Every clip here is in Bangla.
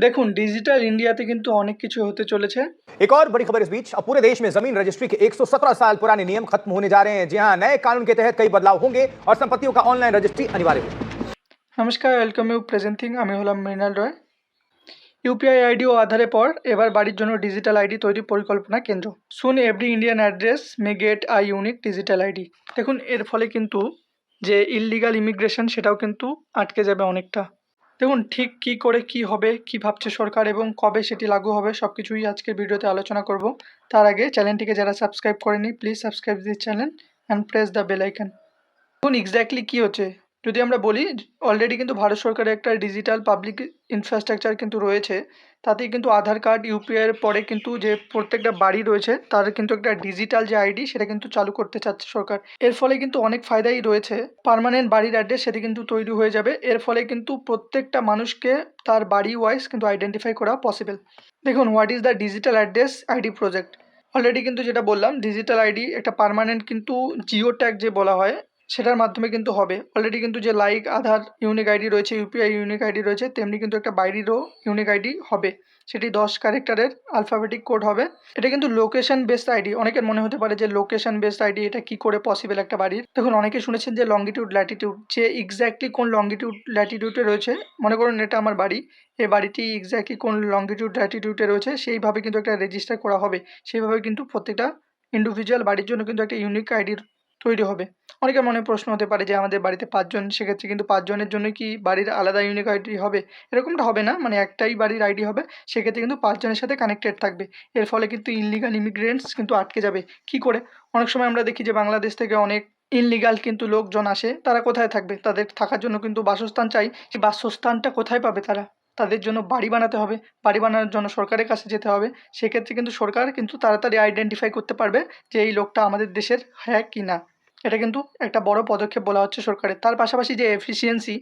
দেখুন ডিজিটাল ইন্ডিয়াতে কিন্তু অনেক কিছু হতে চলেছে एक और बड़ी खबर इस बीच अब पूरे देश में जमीन रजिस्ट्री के 117 साल पुराने नियम खत्म होने जा रहे हैं जी हाँ नए कानून के तहत कई बदलाव होंगे और संपत्तियों का ऑनलाइन रजिस्ट्री अनिवार्य होगी নমস্কার ওয়েলকাম ইউ প্রেজেন্টিং আমি হলাম মৃণাল রয় ইউপিআই আইডি ও আধারের পর এবার বাড়ির জন্য ডিজিটাল আইডি তৈরির পরিকল্পনা কেন্দ্র soon every Indian address may get a unique digital ID দেখুন এর ফলে কিন্তু যে ইললিগাল ইমিগ্রেশন সেটাও কিন্তু আটকে যাবে অনেকটা দেখুন, ঠিক কি করে কি হবে, কি ভাবছে সরকার এবং কবে সেটি লাগু হবে সব কিছুই আজকের ভিডিওতে আলোচনা করব। তার আগে চ্যানেলটিকে যারা সাবস্ক্রাইব করেনি please subscribe this channel and press the bell এখন এক্স্যাক্টলি কী হচ্ছে? যদি আমরা বলি অলরেডি কিন্তু ভারত সরকারের একটা ডিজিটাল পাবলিক ইনফ্রাস্ট্রাকচার কিন্তু রয়েছে, তাতেই কিন্তু আধার কার্ড ইউপিআইয়ের পরে কিন্তু যে প্রত্যেকটা বাড়ি রয়েছে, তার কিন্তু একটা ডিজিটাল যে আইডি সেটা কিন্তু চালু করতে চাচ্ছে সরকার। এর ফলে কিন্তু অনেক ফায়দাই রয়েছে। পারমানেন্ট বাড়ির অ্যাড্রেস সেটি কিন্তু তৈরি হয়ে যাবে। এর ফলে কিন্তু প্রত্যেকটা মানুষকে তার বাড়ি ওয়াইজ কিন্তু আইডেন্টিফাই করা পসিবল দেখুন what is the digital address ID project already কিন্তু যেটা বললাম ডিজিটাল আইডি একটা পার্মানেন্ট কিন্তু জিও ট্যাগ যে বলা হয় সেটার মাধ্যমে কিন্তু হবে। অলরেডি কিন্তু যে লাইক আধার ইউনিক আইডি রয়েছে ইউপিআই ইউনিক আইডি রয়েছে, তেমনি কিন্তু একটা বাইরেরও ইউনিক আইডি হবে। সেটি দশ ক্যারেক্টারের আলফাবেটিক কোড হবে। এটা কিন্তু লোকেশন বেসড আইডি অনেকের মনে হতে পারে যে লোকেশন বেসড আইডি এটা কি করে পসিবল একটা বাড়ির? দেখুন, অনেকে শুনেছেন যে লঙ্গিটিউড ল্যাটিটিউড যে এক্স্যাক্টলি কোন লঙ্গিটিউড ল্যাটিটিউডে রয়েছে, মনে করুন এটা আমার বাড়ি। এই বাড়িটি এক্স্যাক্টলি কোন লঙ্গিটিউড ল্যাটিটিউডে রয়েছে, সেইভাবে কিন্তু একটা রেজিস্টার করা হবে। সেইভাবে কিন্তু প্রত্যেকটা ইন্ডিভিজুয়াল বাড়ির জন্য কিন্তু একটা ইউনিক আইডির তৈরি হবে। অনেকের মনে প্রশ্ন হতে পারে যে, আমাদের বাড়িতে পাঁচজন, সেক্ষেত্রে কিন্তু পাঁচজনের জন্য কি বাড়ির আলাদা ইউনিক আইডি হবে? এরকমটা হবে না মানে একটাই বাড়ির আইডি হবে, সেক্ষেত্রে কিন্তু পাঁচজনের সাথে কানেক্টেড থাকবে। এর ফলে কিন্তু ইনলিগাল ইমিগ্রেন্টস কিন্তু আটকে যাবে। কি করে? অনেক সময় আমরা দেখি যে, বাংলাদেশ থেকে অনেক ইনলিগাল কিন্তু লোকজন আসে, তারা কোথায় থাকবে? তাদের থাকার জন্য কিন্তু বাসস্থান চাই। সেই বাসস্থানটা কোথায় পাবে তারা? তাদের জন্য বাড়ি বানাতে হবে। বাড়ি বানানোর জন্য সরকারের কাছে যেতে হবে। সেক্ষেত্রে কিন্তু সরকার কিন্তু তাড়াতাড়ি আইডেন্টিফাই করতে পারবে যে, এই লোকটা আমাদের দেশের হ্যাঁ কি না এটা কিন্তু একটা বড় পদক্ষেপ বলা হচ্ছে সরকারের। তার পাশাপাশি যে এফিসিয়েন্সি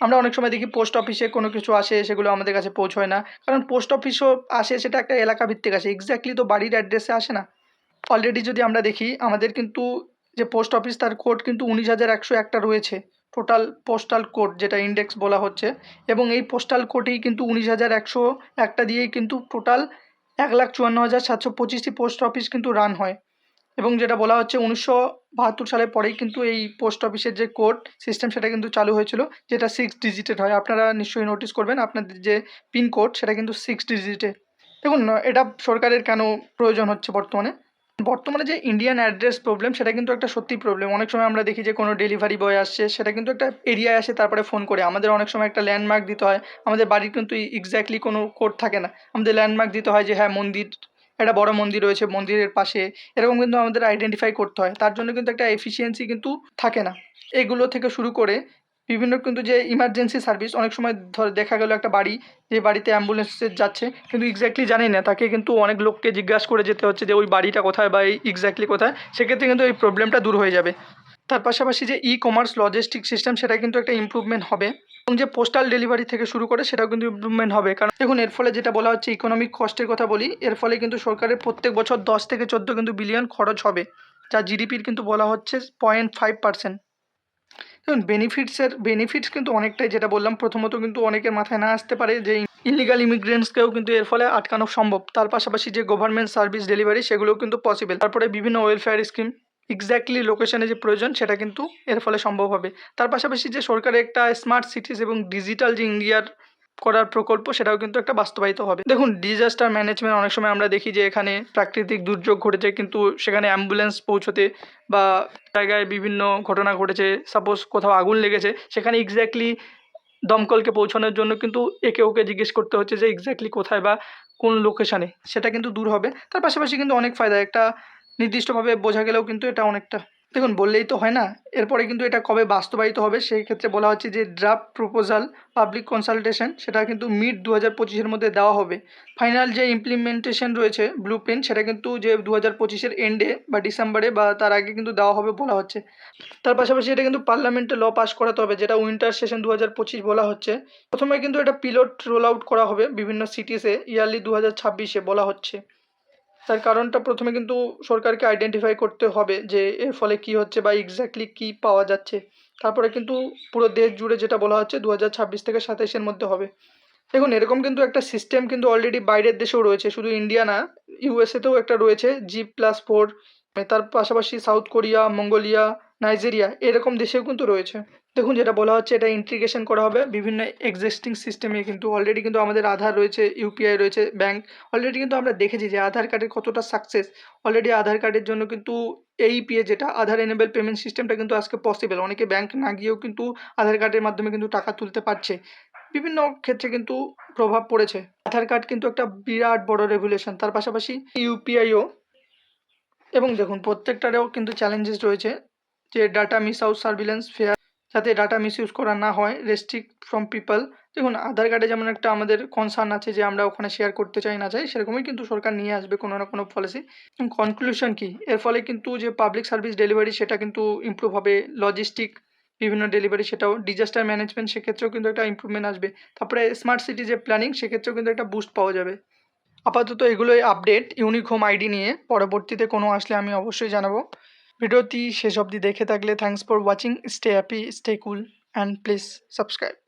আমরা অনেক সময় দেখি পোস্ট অফিসে কোনো কিছু আসে, সেগুলো আমাদের কাছে পৌঁছয় না। কারণ পোস্ট অফিসও আসে, সেটা একটা এলাকা ভিত্তিক আসে। এক্স্যাক্টলি তো বাড়ির অ্যাড্রেসে আসে না। অলরেডি যদি আমরা দেখি, আমাদের কিন্তু যে পোস্ট অফিস তার কোড কিন্তু উনিশ হাজার একশো একটা রয়েছে। টোটাল পোস্টাল কোড যেটা ইন্ডেক্স বলা হচ্ছে। এবং এই পোস্টাল কোডেই কিন্তু উনিশ হাজার একশো একটা দিয়েই কিন্তু টোটাল এক লাখ চুয়ান্ন হাজার সাতশো পঁচিশটি পোস্ট অফিস কিন্তু রান হয়। এবং যেটা বলা হচ্ছে উনিশশো বাহাত্তর সালের পরেই কিন্তু এই পোস্ট অফিসের যে কোড সিস্টেম সেটা কিন্তু চালু হয়েছিল, যেটা সিক্স ডিজিটেড হয়। আপনারা নিশ্চয়ই নোটিস করবেন, আপনাদের যে পিন কোড সেটা কিন্তু সিক্স ডিজিটেড দেখুন, এটা সরকারের কেন প্রয়োজন হচ্ছে বর্তমানে? বর্তমানে যে ইন্ডিয়ান অ্যাড্রেস প্রবলেম সেটা কিন্তু একটা সত্যি প্রবলেম অনেক সময় আমরা দেখি যে কোনো ডেলিভারি বয় আসছে, সেটা কিন্তু একটা এরিয়ায় আসে, তারপরে ফোন করে। আমাদের অনেক সময় একটা ল্যান্ডমার্ক দিতে হয়। আমাদের বাড়ির কিন্তু এক্স্যাক্টলি কোনো কোড থাকে না। আমাদের ল্যান্ডমার্ক দিতে হয় যে হ্যাঁ মন্দির একটা বড় মন্দির রয়েছে, মন্দিরের পাশে। এরকম কিন্তু আমাদের আইডেন্টিফাই করতে হয়। তার জন্য কিন্তু একটা এফিসিয়েন্সি কিন্তু থাকে না। এগুলো থেকে শুরু করে বিভিন্ন কিন্তু যে ইমার্জেন্সি সার্ভিস অনেক সময় ধর দেখা গেলো একটা বাড়ি, যে বাড়িতে অ্যাম্বুলেন্সে যাচ্ছে, কিন্তু এক্স্যাক্টলি জানি না। তাকে কিন্তু অনেক লোককে জিজ্ঞাসা করে যেতে হচ্ছে যে, ওই বাড়িটা কোথায় বা এই এক্স্যাক্টলি কোথায়? সেক্ষেত্রে কিন্তু এই প্রবলেমটা দূর হয়ে যাবে। তার পাশাপাশি যে ই কমার্স লজিস্টিক সিস্টেম সেটা কিন্তু একটা ইম্প্রুভমেন্ট হবে। এবং যে পোস্টাল ডেলিভারি থেকে শুরু করে সেটাও কিন্তু ইম্প্রুভমেন্ট হবে। কারণ দেখুন, এর ফলে যেটা বলা হচ্ছে ইকোনমিক কস্টের কথা বলি, এর ফলে কিন্তু সরকারের প্রত্যেক বছর দশ থেকে চোদ্দ কিন্তু বিলিয়ন খরচ হবে, যা জিডিপির কিন্তু বলা হচ্ছে পয়েন্ট ফাইভ পার্সেন্ট দেখুন বেনিফিটসের বেনিফিটস কিন্তু অনেকটাই যেটা বললাম, প্রথমত কিন্তু অনেকের মাথায় না আসতে পারে যে ইলিগাল ইমিগ্রেন্টসকেও কিন্তু এর ফলে আটকানো সম্ভব। তার পাশাপাশি যে গভর্নমেন্ট সার্ভিস ডেলিভারি সেগুলোও কিন্তু পসিবল তারপরে বিভিন্ন ওয়েলফেয়ার স্কিম এক্স্যাক্টলি লোকেশনে যে প্রয়োজন, সেটা কিন্তু এর ফলে সম্ভব হবে। তার পাশাপাশি যে সরকারের একটা স্মার্ট সিটিজ এবং ডিজিটাল যে ইন্ডিয়ার করার প্রকল্প, সেটাও কিন্তু একটা বাস্তবায়িত হবে। দেখুন ডিজাস্টার ম্যানেজমেন্ট অনেক সময় আমরা দেখি যে এখানে প্রাকৃতিক দুর্যোগ ঘটেছে, কিন্তু সেখানে অ্যাম্বুলেন্স পৌঁছতে বা জায়গায় বিভিন্ন ঘটনা ঘটেছে সাপোজ কোথাও আগুন লেগেছে, সেখানে এক্স্যাক্টলি দমকলকে পৌঁছানোর জন্য কিন্তু একে ওকে জিজ্ঞেস করতে হচ্ছে যে এক্স্যাক্টলি কোথায় বা কোন লোকেশানে সেটা কিন্তু দূর হবে। তার পাশাপাশি কিন্তু অনেক ফায়দা। একটা নির্দিষ্টভাবে বোঝা গেলেও কিন্তু এটা অনেকটা, দেখুন বললেই তো হয় না, এরপরে কিন্তু এটা কবে বাস্তবায়িত হবে সেই ক্ষেত্রে বলা হচ্ছে যে ড্রাফট প্রপোজাল পাবলিক কনসালটেশন সেটা কিন্তু মিড দু হাজার পঁচিশের মধ্যে দেওয়া হবে। ফাইনাল যে ইমপ্লিমেন্টেশন রয়েছে ব্লু প্রিন্ট সেটা কিন্তু যে দু হাজার পঁচিশের এন্ডে বা ডিসেম্বরে বা তার আগে কিন্তু দেওয়া হবে বলা হচ্ছে। তার পাশাপাশি এটা কিন্তু পার্লামেন্টে ল পাস করাতে হবে, যেটা উইন্টার সেশন দু হাজার পঁচিশ বলা হচ্ছে। প্রথমে কিন্তু এটা পিলট রোল আউট করা হবে বিভিন্ন সিটিসে ইয়ারলি দু হাজার ছাব্বিশে বলা হচ্ছে। তার কারণটা প্রথমে কিন্তু সরকারকে আইডেন্টিফাই করতে হবে যে এর ফলে কি হচ্ছে বা এক্স্যাক্টলি কী পাওয়া যাচ্ছে। তারপরে কিন্তু পুরো দেশ জুড়ে যেটা বলা হচ্ছে দু হাজার ছাব্বিশ থেকে সাতাইশের মধ্যে হবে। দেখুন, এরকম কিন্তু একটা সিস্টেম কিন্তু অলরেডি বাইরের দেশেও রয়েছে, শুধু ইন্ডিয়া না ইউএসএতেও একটা রয়েছে জি প্লাস ফোর তার পাশাপাশি সাউথ কোরিয়া মঙ্গোলিয়া নাইজেরিয়া এরকম দেশেও কিন্তু রয়েছে। দেখুন, যেটা বলা হচ্ছে এটা ইন্টিগ্রেশন করা হবে। বিভিন্ন এক্সিস্টিং সিস্টেমে কিন্তু অলরেডি কিন্তু আমাদের আধার রয়েছে ইউপিআই রয়েছে ব্যাংক অলরেডি কিন্তু আমরা দেখেছি যে আধার কার্ডের কতটা সাকসেস অলরেডি আধার কার্ডের জন্য কিন্তু এইপিএ যেটা আধার এনেবেল পেমেন্ট সিস্টেমটা কিন্তু আজকে পসিবল অনেকে ব্যাংক না গিয়েও কিন্তু আধার কার্ডের মাধ্যমে কিন্তু টাকা তুলতে পারছে। বিভিন্ন ক্ষেত্রে কিন্তু প্রভাব পড়েছে। আধার কার্ড কিন্তু একটা বিরাট বড় রেগুলেশন তার পাশাপাশি ইউপিআইও এবং দেখুন, প্রত্যেকটারেও কিন্তু চ্যালেঞ্জেস রয়েছে। যে data miss out surveillance fair যাতে ডাটা মিস ইউজ করা না হয় রেস্ট্রিক্ট ফ্রম পিপল দেখুন আধার কার্ডে যেমন একটা আমাদের কনসার্ন আছে যে আমরা ওখানে শেয়ার করতে চাই, না চাই, সেরকমই কিন্তু সরকার নিয়ে আসবে কোনো না কোনো পলিসি কনক্লুশন কি? এর ফলে কিন্তু যে পাবলিক সার্ভিস ডেলিভারি সেটা কিন্তু ইমপ্রুভ হবে। লজিস্টিক বিভিন্ন ডেলিভারি সেটাও ডিজাস্টার ম্যানেজমেন্ট সেক্ষেত্রেও কিন্তু একটা ইমপ্রুভমেন্ট আসবে। তারপরে স্মার্ট সিটি যে প্ল্যানিং সেক্ষেত্রেও কিন্তু একটা বুস্ট পাওয়া যাবে। আপাতত এগুলোই আপডেট ইউনিক হোম আইডি নিয়ে। পরবর্তীতে কোনো আসলে আমি অবশ্যই জানাব। ভিডিওটি শেষ অবধি দেখে থাকলে thanks for watching stay happy stay cool and please subscribe